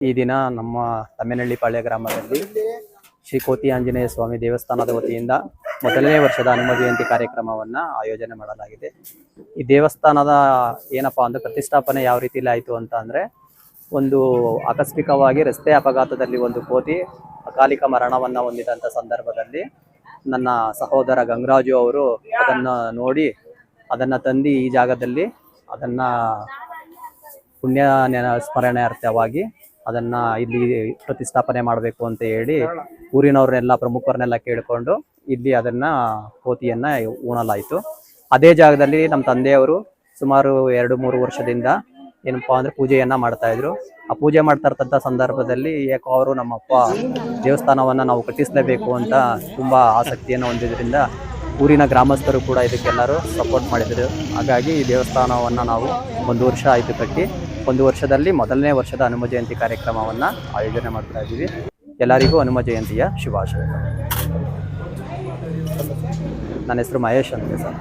ಈ ದಿನ ನಮ್ಮ ತಮ್ಮೇನಹಳ್ಳಿ ಪಾಳ್ಯ ಗ್ರಾಮದಲ್ಲಿ ಶ್ರೀ ಕೋತಿ ಆಂಜನೇಯ ಸ್ವಾಮಿ ದೇವಸ್ಥಾನದ ವತಿಯಿಂದ ಮೊದಲನೇ ವರ್ಷದ ಹನುಮ ಜಯಂತಿ ಕಾರ್ಯಕ್ರಮವನ್ನ ಆಯೋಜನೆ ಮಾಡಲಾಗಿದೆ. ಈ ದೇವಸ್ಥಾನದ ಏನಪ್ಪಾ ಅಂದ್ರೆ ಪ್ರತಿಷ್ಠಾಪನೆ ಯಾವ ರೀತಿಲಿ ಆಯಿತು ಅಂತ ಅಂದ್ರೆ ಒಂದು ಆಕಸ್ಮಿಕವಾಗಿ ರಸ್ತೆ ಅಪಘಾತದಲ್ಲಿ ಒಂದು ಕೋತಿ ಅಕಾಲಿಕ ಮರಣವನ್ನ ಹೊಂದಿದಂತ ಸಂದರ್ಭದಲ್ಲಿ ನನ್ನ ಸಹೋದರ ಗಂಗರಾಜು ಅವರು ಅದನ್ನ ನೋಡಿ ಅದನ್ನ ತಂದು ಈ ಜಾಗದಲ್ಲಿ ಅದನ್ನ ಪುಣ್ಯ ಸ್ಮರಣಾರ್ಥವಾಗಿ ಅದನ್ನ ಇಲ್ಲಿ ಪ್ರತಿಷ್ಠಾಪನೆ ಮಾಡಬೇಕು ಅಂತ ಹೇಳಿ ಊರಿನವ್ರನ್ನೆಲ್ಲ, ಪ್ರಮುಖರನ್ನೆಲ್ಲ ಕೇಳಿಕೊಂಡು ಇಲ್ಲಿ ಅದನ್ನ ಕೋತಿಯನ್ನ ಉಣಲಾಯಿತು ಅದೇ ಜಾಗದಲ್ಲಿ ನಮ್ಮ ತಂದೆಯವರು ಸುಮಾರು ಎರಡು ಮೂರು ವರ್ಷದಿಂದ ಏನಪ್ಪಾ ಅಂದ್ರೆ ಪೂಜೆಯನ್ನ ಮಾಡ್ತಾ ಇದ್ರು. ಆ ಪೂಜೆ ಮಾಡ್ತಾ ಇರ್ತಂತ ಸಂದರ್ಭದಲ್ಲಿ ಯಾಕೋ ಅವರು ನಮ್ಮಪ್ಪ ದೇವಸ್ಥಾನವನ್ನ ನಾವು ಕಟ್ಟಿಸಲೇಬೇಕು ಅಂತ ತುಂಬಾ ಆಸಕ್ತಿಯನ್ನು ಹೊಂದಿದ್ರಿಂದ ಊರಿನ ಗ್ರಾಮಸ್ಥರು ಕೂಡ ಇದಕ್ಕೆಲ್ಲರೂ ಸಪೋರ್ಟ್ ಮಾಡಿದ್ರು. ಹಾಗಾಗಿ ಈ ದೇವಸ್ಥಾನವನ್ನ ನಾವು ಒಂದು ವರ್ಷ ಆಯ್ತು ಕಟ್ಟಿ ಒಂದು ವರ್ಷದಲ್ಲಿ ಮೊದಲನೇ ವರ್ಷದ ಹನುಮ ಜಯಂತಿ ಕಾರ್ಯಕ್ರಮವನ್ನು ಆಯೋಜನೆ ಮಾಡ್ತಾ ಇದ್ದೀವಿ. ಎಲ್ಲರಿಗೂ ಹನುಮ ಜಯಂತಿಯ ಶುಭಾಶಯಗಳು. ನನ್ನ ಹೆಸರು ಮಹೇಶ್ ಅಂತ ಸರ್.